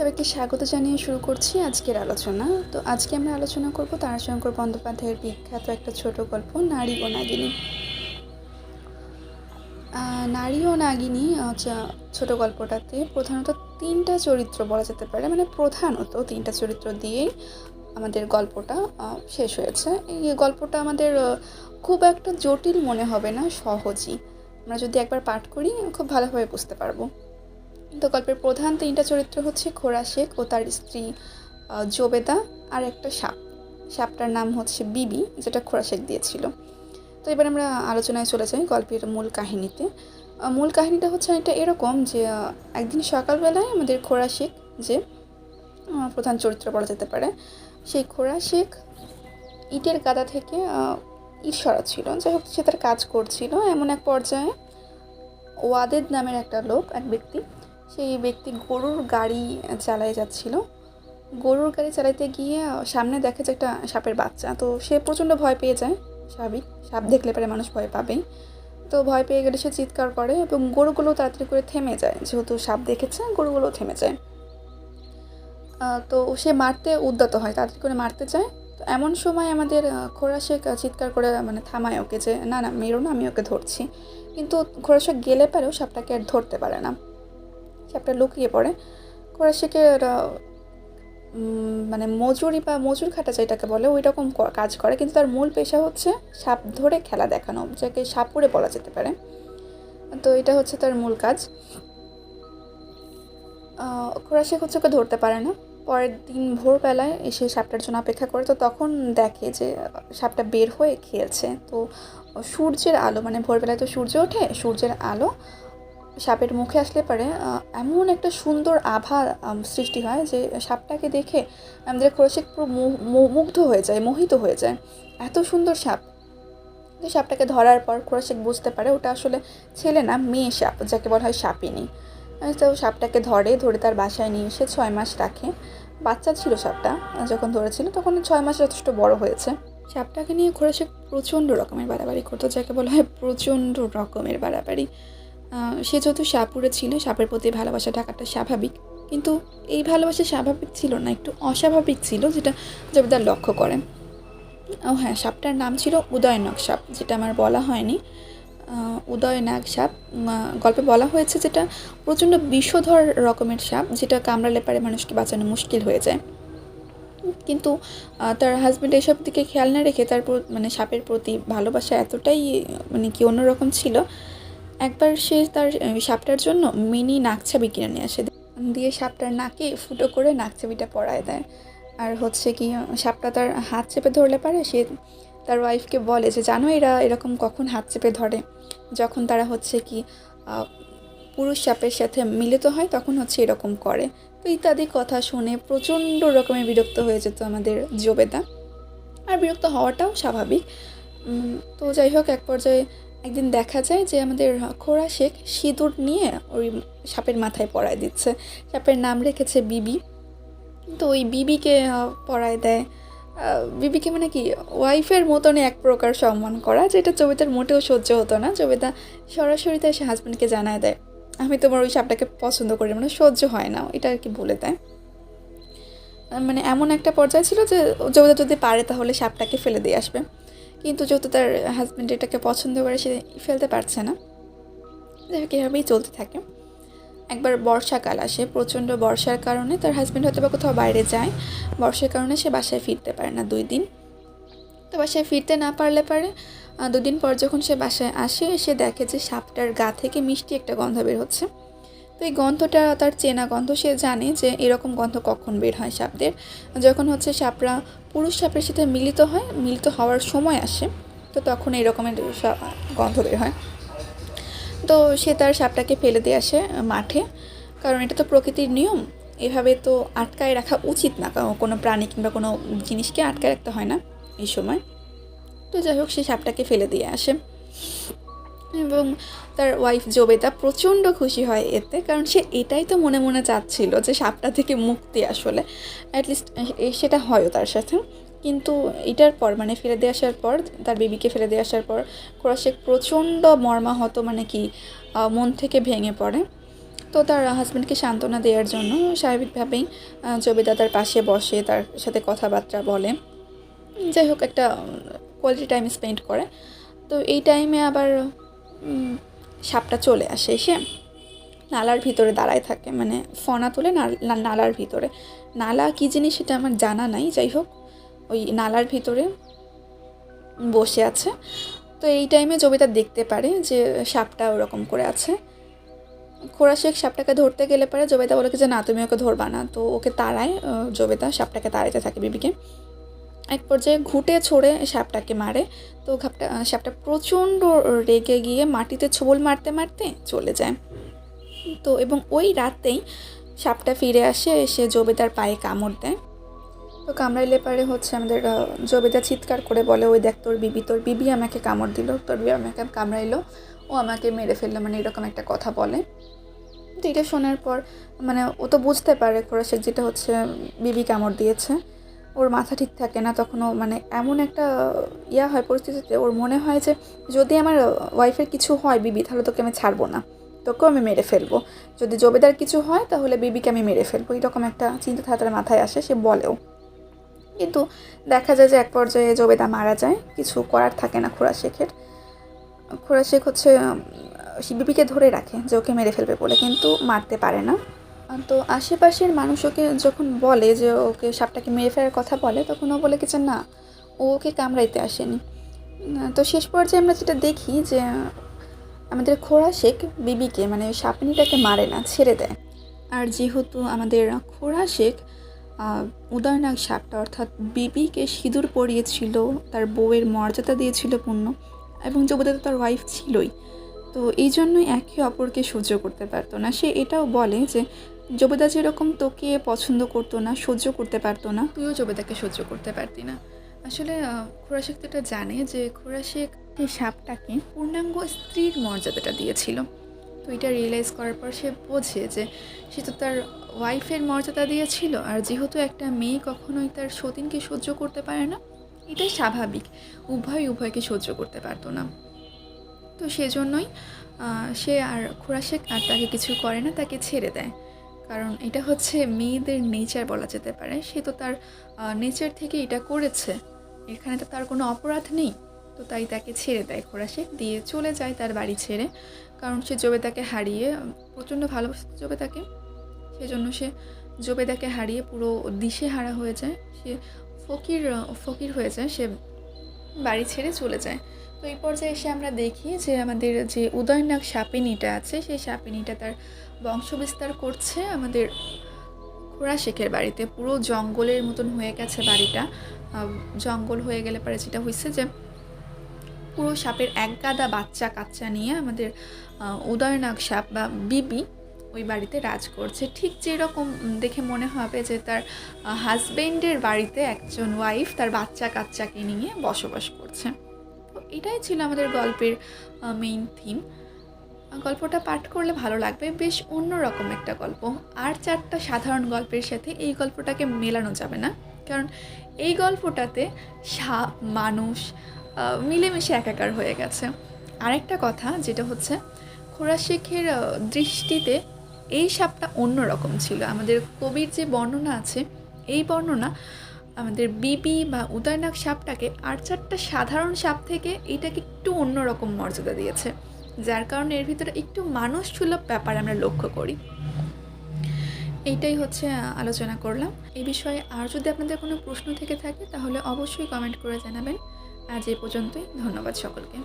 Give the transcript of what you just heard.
সবাইকে স্বাগত জানিয়ে শুরু করছি আজকের আলোচনা। তো আজকে আমরা আলোচনা করব তারাশঙ্কর বন্দ্যোপাধ্যায়ের বিখ্যাত একটা ছোট গল্প, নারী ও নাগিনী। নারী ও নাগিনী ছোট গল্পটাতে প্রধানত তিনটা চরিত্র বলা যেতে পারে। মানে প্রধানত তিনটা চরিত্র দিয়েই আমাদের গল্পটা শেষ হয়েছে। এই গল্পটা আমাদের খুব একটা জটিল মনে হবে না, সহজই। আমরা যদি একবার পাঠ করি, খুব ভালোভাবে বুঝতে পারব। তো গল্পের প্রধান তিনটা চরিত্র হচ্ছে খোরা শেখ ও তার স্ত্রী জোবেদা আর একটা সাপ। সাপটার নাম হচ্ছে বিবি, যেটা খোরা শেখ দিয়েছিল। তো এবার আমরা আলোচনায় চলে যাই গল্পের মূল কাহিনীতে। মূল কাহিনীটা হচ্ছে এটা এরকম যে একদিন সকালবেলায় আমাদের খোরা শেখ যে প্রধান চরিত্র বলা যেতে পারে, সেই খোরা শেখ ইটের গাদা থেকে ইট সরাচ্ছিল। যাই হোক, সে তার কাজ করছিল। এমন এক পর্যায়ে ওয়াদেদ নামের একটা লোক, এক ব্যক্তি সেই ব্যক্তি গরুর গাড়ি চালায় যাচ্ছিল। গরুর গাড়ি চালাইতে গিয়ে সামনে দেখে যে একটা সাপের বাচ্চা। তো সে প্রচণ্ড ভয় পেয়ে যায় স্বাভাবিক। সাপ দেখলে পরে মানুষ ভয় পাবেই তো ভয় পেয়ে গেলে সে চিৎকার করে এবং গরুগুলো তাড়াতাড়ি করে থেমে যায়। যেহেতু সাপ দেখেছে গরুগুলো থেমে যায়। তো সে মারতে উদ্যত হয় তাড়াতাড়ি করে মারতে চায়। তো এমন সময় আমাদের আহ, খোরা শেখ চিৎকার করে মানে থামায় ওকে যে না না মেরো না আমি ওকে ধরছি। কিন্তু খোরা শেখ গেলে পারেও সাপটাকে আর ধরতে পারে না। সাপটা লুকিয়ে পড়ে? আহ, উম, মানে মজুরি বা মজুর খাটা যেটাকে বলে ওই রকম কাজ করে। কিন্তু তার মূল পেশা হচ্ছে সাপ ধরে খেলা দেখানো যাকে সাপুরে বলা যেতে পারে। তো এটা হচ্ছে তার মূল কাজ। আহ, হচ্ছে ওকে ধরতে পারে না। পরের দিন ভোরবেলায় এসে সাপটার জন্য অপেক্ষা করে। তো তখন দেখে যে সাপটা বের হয়ে খেলছে। তো সূর্যের আলো মানে ভোরবেলায় তো সূর্য ওঠে সূর্যের আলো সাপের মুখে আসলে পারে এমন একটা সুন্দর আভা সৃষ্টি হয় যে সাপটাকে দেখে আমাদের খোরশেক পুরো মুগ্ধ হয়ে যায়, মোহিত হয়ে যায়। এত সুন্দর সাপ। সাপটাকে ধরার পর খোরশেক বুঝতে পারে ওটা আসলে ছেলে না, মেয়ে সাপ, যাকে বলা হয় সাপিনী। তো সাপটাকে ধরে ধরে তার বাসায় নিয়ে এসে ছয় মাস রাখে। বাচ্চা ছিল সাপটা যখন ধরেছিল তখন ছয় মাস যথেষ্ট বড় হয়েছে। সাপটাকে নিয়ে খোরশেক প্রচণ্ড রকমের বাড়াবাড়ি করতো, যাকে বলা হয় প্রচণ্ড রকমের বাড়াবাড়ি। সে যেহেতু সাপুরে ছিল, সাপের প্রতি ভালোবাসা থাকাটা স্বাভাবিক। কিন্তু এই ভালোবাসা স্বাভাবিক ছিল না, একটু অস্বাভাবিক ছিল, যেটা জমিদার লক্ষ্য করেন। ও হ্যাঁ সাপটার নাম ছিল উদয়নাগ সাপ, যেটা আমার বলা হয়নি। উদয়নাগ সাপ গল্পে বলা হয়েছে যেটা প্রচণ্ড বিষধর রকমের সাপ, যেটা কামড়ালে পারে মানুষকে বাঁচানো মুশকিল হয়ে যায়। কিন্তু তার হাজব্যান্ড এসব দিকে খেয়াল না রেখে তার মানে সাপের প্রতি ভালোবাসা এতটাই মানে কি অন্যরকম ছিল একবার সে তার সাপটার জন্য মিনি নাকছাবি কিনে নিয়ে আসে। দিয়ে সাপটার নাকে ফুটো করে নাকছাবিটা পরায় দেয়। আর হচ্ছে কি, সাপটা তার হাত চেপে ধরলে পারে, সে তার ওয়াইফকে বলে যে, জানো এরা এরকম কখন হাত চেপে ধরে? যখন তারা হচ্ছে কি পুরুষ সাপের সাথে মিলিত হয়, তখন হচ্ছে এরকম করে। তো ইত্যাদি কথা শুনে প্রচণ্ড রকমের বিরক্ত হয়ে যেত আমাদের জবেদা। আর বিরক্ত হওয়াটাও স্বাভাবিক। তো যাই হোক, এক পর্যায়ে একদিন দেখা যায় যে আমাদের খোরা শেখ সিঁদুর নিয়ে ওই সাপের মাথায় পরায় দিচ্ছে। সাপের নাম রেখেছে বিবি। তো ওই বিবিকে পরায় দেয়। বিবিকে মানে কি? ওয়াইফের মতনই এক প্রকার সম্মান করা, যেটা জবিতার মোটেও সহ্য হতো না। জবিতা সরাসরি তার সে হাজব্যান্ডকে জানায় দেয়, আমি তোমার ওই সাপটাকে পছন্দ করি মানে সহ্য হয় না। এটা আর কি বলে দেয়। মানে এমন একটা পর্যায়ে ছিল যে জবিতা যদি পারে তাহলে সাপটাকে ফেলে দিয়ে আসবে। কিন্তু যেহেতু তার হাজব্যান্ড এটাকে পছন্দ করে, সে ফেলতে পারছে না। যাই হোক, এভাবেই চলতে থাকে। একবার বর্ষাকাল আসে, প্রচণ্ড বর্ষার কারণে তার হাজব্যান্ড হয়তো বা কোথাও বাইরে যায়। বর্ষার কারণে সে বাসায় ফিরতে পারে না দুই দিন। তো বাসায় ফিরতে না পারলে পারে দুদিন পর যখন সে বাসায় আসে, সে দেখে যে সাপটার গা থেকে মিষ্টি একটা গন্ধ বের হচ্ছে। তো এই গন্ধটা তার চেনা গন্ধ, সে জানে যে এরকম গন্ধ কখন বের হয় সাপদের। যখন হচ্ছে সাপরা, পুরুষ সাপের সাথে মিলিত হয়, মিলিত হওয়ার সময় আসে, তো তখন এই রকমের সা- গন্ধ বের হয়। তো সে তার সাপটাকে ফেলে দিয়ে আসে মাঠে, কারণ এটা তো প্রকৃতির নিয়ম। এভাবে তো আটকায় রাখা উচিত না কোনো প্রাণী কিংবা কোনো জিনিসকে আটকায় রাখতে হয় না এই সময়। তো যাই হোক, সে সাপটাকে ফেলে দিয়ে আসে। এবং তার ওয়াইফ জবেদা প্রচণ্ড খুশি হয় এতে, কারণ সে এটাই তো মনে মনে চাচ্ছিল যে সাপটা থেকে মুক্তি আসলে অ্যাটলিস্ট সেটা হয়ও তার সাথে। কিন্তু এটার পর মানে ফেলে দিয়ে আসার পর, তার বেবিকে ফেলে দিয়ে আসার পর ক্রসেক প্রচণ্ড মর্মাহত মানে কি মন থেকে ভেঙে পড়ে। তো তার হাজব্যান্ডকে সান্ত্বনা দেওয়ার জন্য স্বাভাবিকভাবেই জবেদা তার পাশে বসে, তার সাথে কথাবার্তা বলে। যাই হোক, একটা কোয়ালিটি টাইম স্পেন্ড করে। তো এই টাইমে আবার সাপটা চলে আসে এসে নালার ভিতরে দাঁড়ায় থাকে মানে ফনা তুলে নালার ভিতরে। নালা কী জিনিস সেটা আমার জানা নাই, যাই হোক, ওই নালার ভিতরে বসে আছে। তো এই টাইমে জবিতা দেখতে পারে যে সাপটা ওরকম করে আছে। খোড়া শেখ সাপটাকে ধরতে গেলে পারে জবেদা বলে যে, না, তুমি ওকে ধরবা না। তো ওকে তাড়ায় জবেদা সাপটাকে তাড়াইতে থাকে বিবিকে। এক পর্যায়ে ঘুটে ছড়ে সাপটাকে মারে। তো ঘাপটা সাপটা প্রচণ্ড রেগে গিয়ে মাটিতে ছোবল মারতে মারতে চলে যায়। তো এবং ওই রাতেই সাপটা ফিরে আসে, এসে জবেদার পায়ে কামড় দেয়। তো কামড়াইলে পারে হচ্ছে আমাদের জবেদা চিৎকার করে বলে, ওই দেখ তোর বিবি তোর বিবি আমাকে কামড় দিল, তোর বিবি আমাকে কামড়াইলো। ও আমাকে মেরে ফেলল মানে এরকম একটা কথা বলে। তো এটা শোনার পর মানে ও তো বুঝতে পারে খোরাশেক যেটা হচ্ছে, বিবি কামড় দিয়েছে। ওর মাথা ঠিক থাকে না তখন ও মানে এমন একটা ইয়া হয় পরিস্থিতিতে ওর মনে হয় যে যদি আমার ওয়াইফের কিছু হয় বিবি, তাহলে তোকে আমি ছাড়বো না। তোকেও আমি মেরে ফেলব। যদি জবেদার কিছু হয়, তাহলে বিবিকে আমি মেরে ফেলব। এরকম একটা চিন্তা তার মাথায় আসে, সে বলেও। কিন্তু দেখা যায় যে এক পর্যায়ে জবেদা মারা যায়। কিছু করার থাকে না খুড়া শেখের। খুড়া শেখ হচ্ছে বিবিকে ধরে রাখে যে ওকে মেরে ফেলবে বলে, কিন্তু মারতে পারে না। তো আশেপাশের মানুষ ওকে যখন বলে যে ওকে সাপটাকে মেরে ফেলার কথা বলে, তখন ও বলে কি যে না, ও ওকে কামড়াইতে আসেনি। তো শেষ পর্যায়ে আমরা যেটা দেখি যে আমাদের খোড়া শেখ বিবিকে মানে সাপনিটাকে মারে না, ছেড়ে দেয়। আর যেহেতু আমাদের খোড়া শেখ উদয়নাগ সাপটা, অর্থাৎ বিবিকে সিঁদুর পরিয়েছিল, তার বউয়ের মর্যাদা দিয়েছিল পূর্ণ, এবং জবদা তো তার ওয়াইফ ছিলই, তো এই জন্যই একে অপরকে সহ্য করতে পারতো না। সে এটাও বলে যে জবেদা যেরকম তোকে পছন্দ করতো না, সহ্য করতে পারতো না, তুইও জবেদাকে সহ্য করতে পারতি না। আসলে খুরাশেখ তো এটা জানে যে খুরাশেখ এই সাপটাকে পূর্ণাঙ্গ স্ত্রীর মর্যাদাটা দিয়েছিল। তো এটা রিয়েলাইজ করার পর সে বোঝে যে সে তো তার ওয়াইফের মর্যাদা দিয়েছিল, আর যেহেতু একটা মেয়ে কখনোই তার সতীনকে সহ্য করতে পারে না, এটাই স্বাভাবিক। উভয় উভয়কে সহ্য করতে পারতো না। তো সেজন্যই সে আর খুরাশেক আর তাকে কিছু করে না, তাকে ছেড়ে দেয়। কারণ এটা হচ্ছে মেয়েদের নেচার বলা যেতে পারে। সে তো তার নেচার থেকে এটা করেছে। এখানে তো তার কোনো অপরাধ নেই। তো তাই তাকে ছেড়ে দেয় খোরাশেক দিয়ে চলে যায় তার বাড়ি ছেড়ে। কারণ সে জবেদাকে হারিয়ে, প্রচণ্ড ভালোবাসত জবেদাকে। সেজন্য সে জবেদাকে হারিয়ে পুরো দিশে হারা হয়ে যায়। সে ফকির ফকির হয়ে যায়। সে বাড়ি ছেড়ে চলে যায়। তো এই পর্যায়ে এসে আমরা দেখি যে আমাদের যে উদয়নাগ সাপিনীটা আছে, সেই সাপিনীটা তার বংশবিস্তার করছে আমাদের খোড়া শেখের বাড়িতে। পুরো জঙ্গলের মতন হয়ে গেছে বাড়িটা। জঙ্গল হয়ে গেলে পরে যেটা হয়েছে যে পুরো সাপের এক গাদা বাচ্চা কাচ্চা নিয়ে আমাদের উদয়নাগ সাপ বা বিবি ওই বাড়িতে রাজ করছে। ঠিক যেরকম দেখে মনে হবে যে তার হাজবেন্ডের বাড়িতে একজন ওয়াইফ তার বাচ্চা কাচ্চাকে নিয়ে বসবাস করছে। এটাই ছিল আমাদের গল্পের মেইন থিম গল্পটা পাঠ করলে ভালো লাগবে। বেশ অন্যরকম একটা গল্প। আর চারটা সাধারণ গল্পের সাথে এই গল্পটাকে মেলানো যাবে না। কারণ এই গল্পটাতে সাপ মানুষ মিলেমিশে একাকার হয়ে গেছে। আরেকটা কথা যেটা হচ্ছে খোরা শেখের দৃষ্টিতে এই সাপটা অন্যরকম ছিল। আমাদের কবির যে বর্ণনা আছে, এই বর্ণনা আমাদের বিপি বা উদয়নাক সাপটাকে আর চারটা সাধারণ সাপ থেকে এটাকে একটু অন্যরকম মর্যাদা দিয়েছে, যার কারণে এর ভিতরে একটু মানুষ সুলভ ব্যাপার আমরা লক্ষ্য করি। এইটাই হচ্ছে আলোচনা করলাম। এই বিষয়ে আর যদি আপনাদের কোনো প্রশ্ন থেকে থাকে, তাহলে অবশ্যই কমেন্ট করে জানাবেন। আজ এ পর্যন্তই, ধন্যবাদ সকলকে।